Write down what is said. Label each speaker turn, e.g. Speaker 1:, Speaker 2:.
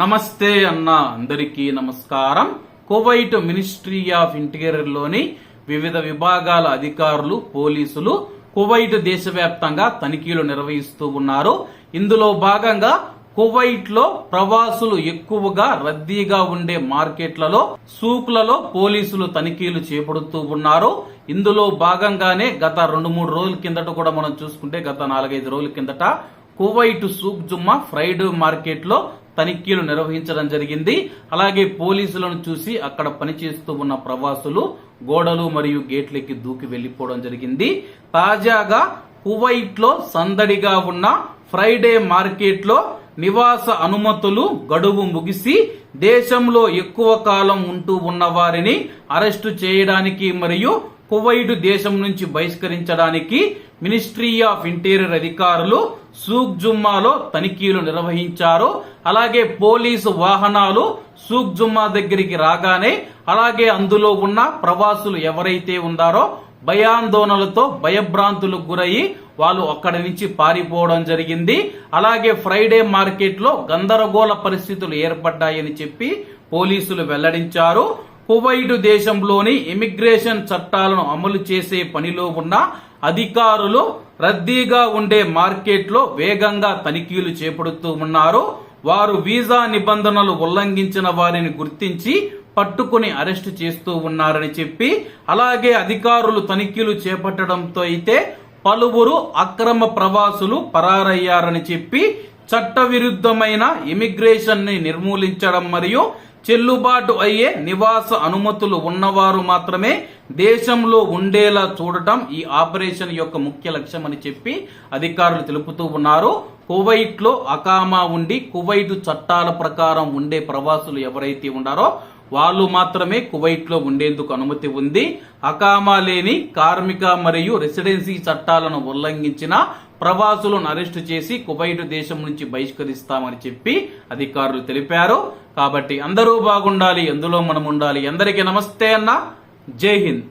Speaker 1: నమస్తే అన్న అందరికీ నమస్కారం. కువైట్ మినిస్ట్రీ ఆఫ్ ఇంటీరియర్లోని వివిధ విభాగాల అధికారులు పోలీసులు కువైట్ దేశవ్యాప్తంగా తనిఖీలు నిర్వహిస్తూ ఉన్నారు. ఇందులో భాగంగా కువైట్లో ప్రవాసులు ఎక్కువగా రద్దీగా ఉండే మార్కెట్లలో సూక్లలో పోలీసులు తనిఖీలు చేపడుతూ ఉన్నారు. ఇందులో భాగంగానే గత రెండు మూడు రోజుల కిందట కూడా మనం చూసుకుంటే గత నాలుగైదు రోజుల కిందట కువైట్ సూక్ జుమ్మా ఫ్రైడే మార్కెట్లో తనిఖీలు నిర్వహించడం జరిగింది. అలాగే పోలీసులను చూసి అక్కడ పనిచేస్తూ ఉన్న ప్రవాసులు గోడలు మరియు గేట్లకి దూకి వెళ్ళిపోవడం జరిగింది. తాజాగా కువైట్లో సందడిగా ఉన్న ఫ్రైడే మార్కెట్లో నివాస అనుమతులు గడువు ముగిసి దేశంలో ఎక్కువ కాలం ఉంటూ ఉన్న వారిని అరెస్టు చేయడానికి మరియు కువైట్ దేశం నుంచి బహిష్కరించడానికి మినిస్ట్రీ ఆఫ్ ఇంటీరియర్ అధికారులు సూక్ జుమ్మాలో తనిఖీలు నిర్వహించారు. అలాగే పోలీసు వాహనాలు సూక్ జుమ్మా దగ్గరికి రాగానే అలాగే అందులో ఉన్న ప్రవాసులు ఎవరైతే ఉన్నారో భయాందోళనలతో భయభ్రాంతులకు గురయ్యి వాళ్ళు అక్కడి నుంచి పారిపోవడం జరిగింది. అలాగే ఫ్రైడే మార్కెట్లో గందరగోళ పరిస్థితులు ఏర్పడ్డాయని చెప్పి పోలీసులు వెల్లడించారు. కువైట్ దేశంలోని ఇమిగ్రేషన్ చట్టాలను అమలు చేసే పనిలో ఉన్న అధికారులు రద్దీగా ఉండే మార్కెట్లో వేగంగా తనిఖీలు చేపడుతూ ఉన్నారు. వారు వీసా నిబంధనలు ఉల్లంఘించిన వారిని గుర్తించి పట్టుకుని అరెస్టు చేస్తూ ఉన్నారని చెప్పి అలాగే అధికారులు తనిఖీలు చేపట్టడంతో అయితే పలువురు అక్రమ ప్రవాసులు పరారయ్యారని చెప్పి చట్టవిరుద్ధమైన ఇమిగ్రేషన్ని నిర్మూలించడం మరియు చెల్లుబాటు అయ్యే నివాస అనుమతులు ఉన్నవారు మాత్రమే దేశంలో ఉండేలా చూడటం ఈ ఆపరేషన్ యొక్క ముఖ్య లక్ష్యం అని చెప్పి అధికారులు తెలుపుతూ ఉన్నారు. కువైట్లో అకామా ఉండి కువైట్ చట్టాల ప్రకారం ఉండే ప్రవాసులు ఎవరైతే ఉన్నారో వాళ్ళు మాత్రమే కువైట్లో ఉండేందుకు అనుమతి ఉంది. అకామా లేని కార్మిక మరియు రెసిడెన్సీ చట్టాలను ఉల్లంఘించిన ప్రవాసులను అరెస్టు చేసి కువైట్ దేశం నుంచి బహిష్కరిస్తామని చెప్పి అధికారులు తెలిపారు. కాబట్టి అందరూ బాగుండాలి ఎందులో మనం ఉండాలి అందరికీ నమస్తే అన్న. జై హింద్.